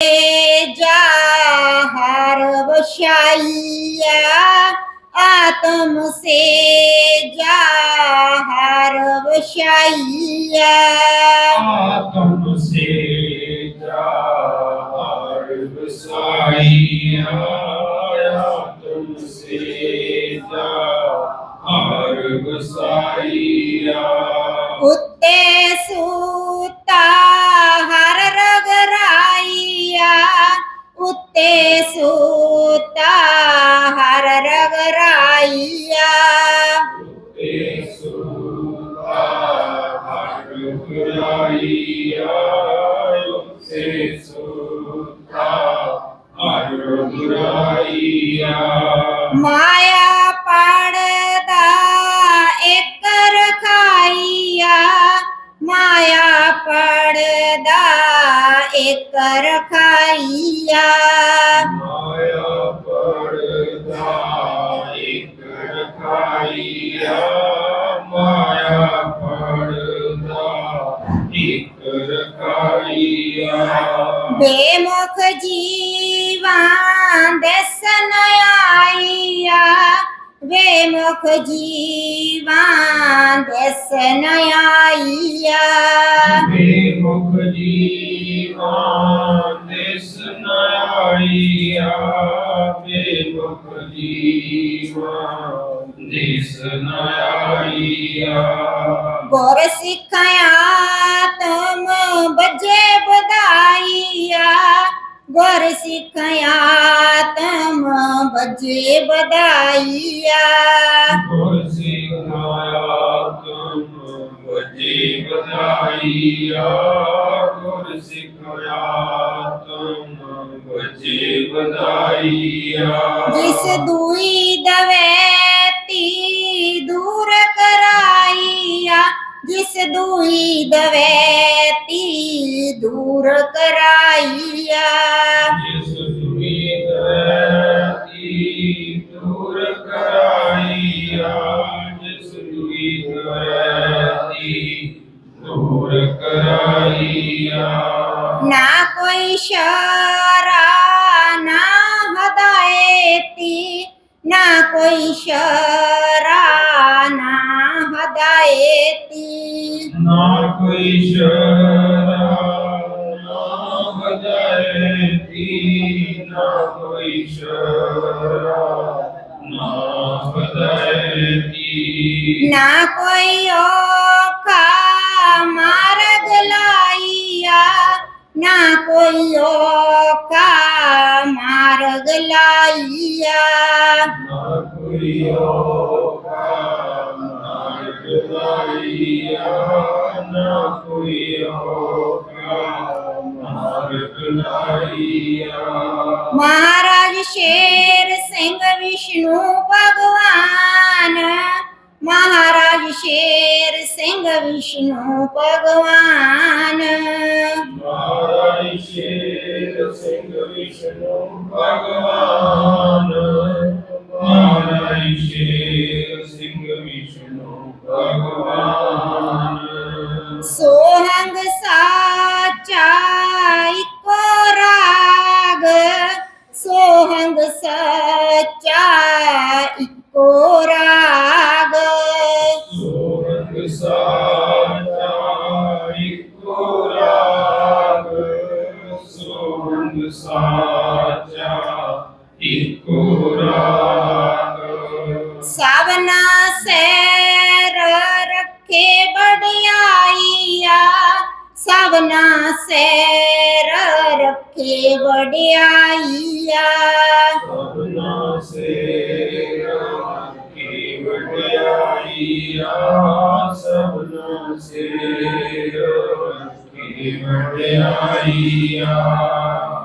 ਜਾ ਹਰ ਵਸ਼ਾਈਆ ਆਤਮ ਸੇ ਜਾ ਹਰ ਵਸ਼ਾਈਆ ਆਤਮ ਸੇ ਜਾ ਹਰ ਵਸਾਈਆ ਆਤਮ ਸੇ ಸೂತ ಹರ ರಗರಾಯ My ਬੇਮੁਖ ਜੀਵਾਂ ਦਸਨ ਆਈਆ। ਬੇਮੁਖ ਜੀਵਾਂ ਦਸਨ ਆਈਆ। ਬੇਮੁਖ ਜੀਵਾਨ ਦਿਸ ਨਾਈਆ ਬੇਮੁਖ ਜੀਵਾਨ ਦਿਸ ਨਾਈਆ ਗੁਰ ਸਿੱਖਿਆ ਤੁਮ ਬੱਜੇ ਬਧਾਈਆ। ਗੁਰ ਸਿੱਖਿਆ ਤੁਮ ਬੱਜੇ ਬਧਾਈਆ। ਗੁਰ ਸਿਖਾਇਆ ਤੁਮ ਵਜੀ ਬਧਾਈਆ। ਗੁਰ ਸਿਖਾਇਆ ਤੁਮ ਵਜੀ ਬਧਾਈਆ। ਜਿਸ ਦੂਈ ਦਵੇਤੀ ਦਵੇਤੀ ਦੂਰ ਕਰਾਈਆ। ਜਿਸ ਸੁਮੀਤ ਤੀ ਦੂਰ ਕਰਾਈਆ। ਤੀ ਦੂਰ ਕਰਾਈਆ। ਕੋਈ ਨਾ ਕੋਈ ਸ਼ਰਾ ਨਾ ਬਜਾਇਤੀ ਨਾ ਕੋਈ ਔਖਾ ਮਾਰਗ ਲਾਈਆ ਨਾ ਕੋਈ ਔਖਾ ਮਾਰਗ ਲਾਈਆ। ਨਾ ਕੋਈ ਔਖਾ ਮਾਰਗ ਲਾਈਆ। ਨਾ ਕੋਈ ਔਖਾ ਮਾਰਗ ਲਾਈਆ ਮਹਾਰਾਜ ਸ਼ੇਰ ਸਿੰਘ ਵਿਸ਼ਨੂੰ ਭਗਵਾਨ। ਮਹਾਰਾਜ ਸ਼ੇਰ ਸਿੰਘ ਵਿਸ਼ਨੂੰ ਭਗਵਾਨ। ਮਹਾਰਾਜ ਸ਼ੇਰ ਸਿੰਘ ਵਿਸ਼ਨੂੰ ਭਗਵਾਨ। ਮਹਾਰਾਜ ਸ਼ੇਰ ਸਾਚਾ ਇੱਕੋ ਰਾਗ ਸਭਨਾ ਸੈਰ ਰੱਖੇ ਬੜਿਆਈਆ ਸਭਨਾ ਸੈਰ ਰੱਖੇ ਬੜਿਆਈਆ ਸਭਨਾ ਸੇ ਕੀ ਵਡਿਆਈਆ ਸਭਨਾ ਸੇ ਕੀ ਵਡਿਆਈਆ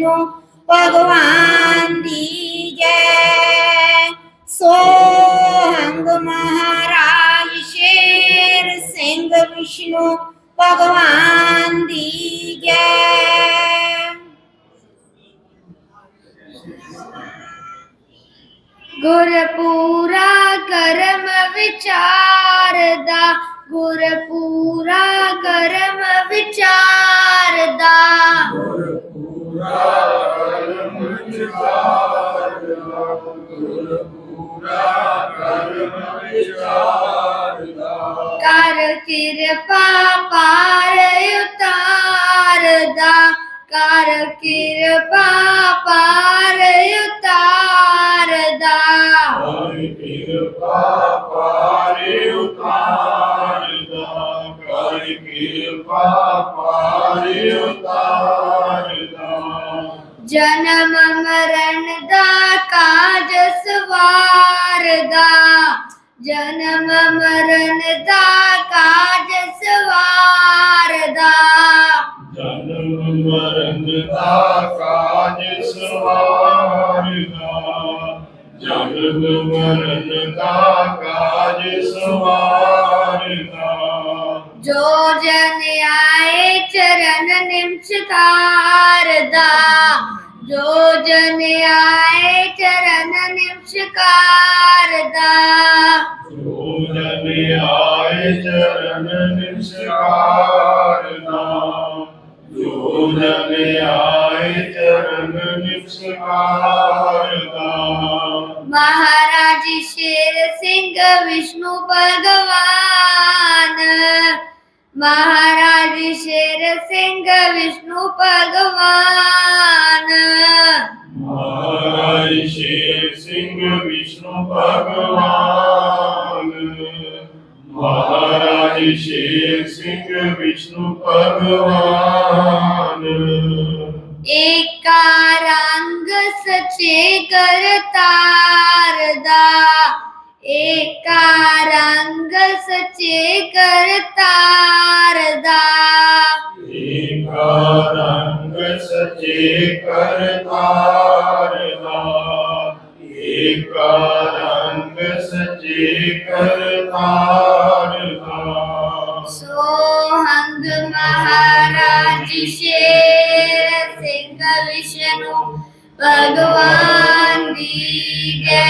ਮੈਨੂੰ ਭਗਵਾਨ ਦੀ ਜੈ। ਸੋਹੰਗ ਮਹਾਰਾਜ ਸ਼ੇਰ ਸਿੰਘ ਵਿਸ਼ਨੂੰ ਭਗਵਾਨ ਦੀ ਜੈ। ਗੁਰ ਪੂਰਾ ਕਰਮ ਵਿਚਾਰ ਦਾ, ਗੁਰ ਪੂਰਾ ਕਰਮ ਵਿਚਾਰ ਦਾ। ਕਰ ਕਿਰਪਾ ਪਾਰ ਉਤਾਰਦਾ, ਕਰ ਕਿਰਪਾ ਪਾਰ ਉਤਾਰਦਾ। ਹਰਿ ਕਿਰਪਾ ਪਾਰੇ ਉਤਾਰਦਾ ਹਰਿ ਕਿਰਪਾ ਪਾਰੇ ਉਤਾਰਦਾ। ਜਨਮ ਮਰਨ ਦਾ ਕਾਜ ਸਵਾਰਦਾ ਜਨਮ ਮਰਨ ਦਾ ਕਾਜ ਸਵਾਰਦਾ ਜਨਮ ਮਰਨ ਦਾ ਕਾਜ ਸਵਾਰਦਾ ਜਨਮ ਮਰਨ ਦਾ ਕਾਜ ਸਵਾਰਦਾ ਜੋ ਜਨ ਚਰਨ ਨਿਮਸ਼ਕਾਰਦਾ ਜੋ ਜਨ ਆਏ ਚਰਨ ਨਿਮਸ਼ਕਾਰਦਾ ਜੋ ਜਨ ਆਏ ਚਰਨ ਨਿਸਕਾਰਨਾ ਜੋ ਜਨ ਆਏ ਚਰਨ ਨਿਸਕਾਰਨਾ ਮਹਾਰਾਜ ਸ਼ੇਰ ਸਿੰਘ ਵਿਸ਼ਨੂੰ ਭਗਵਾਨ ਮਹਾਰਾਜ ਸਿੰਘ ਵਿਸ਼ਨੂੰ ਭਗਵਾਨ ਮਹਾਰਾਜ ਸ਼ੇਰ ਸਿੰਘ ਵਿਸ਼ਨੂੰ ਭਗਵਾਨ ਮਹਾਰਾਜ ਸ਼ੇਰ ਸਿੰਘ ਵਿਸ਼ਨੂੰ ਭਗਵਾਨ ਏਕਾ ਏਕਾ ਰੰਗ ਸਚੇ ਕਰਤਾਰ ਦਾ ਏਕਾ ਰੰਗ ਸਚੇ ਕਰਤਾਰ ਦਾ ਏਕਾ ਰੰਗ ਸਚੇ ਕਰਤਾਰ ਦਾ ਸੋਹੰਗ ਮਹਾਰਾਜ ਸ਼ੇਰ ਸਿੰਘ ਵਿਸ਼ਨੂੰ ਭਗਵਾਨ ਦੀ ਜੈ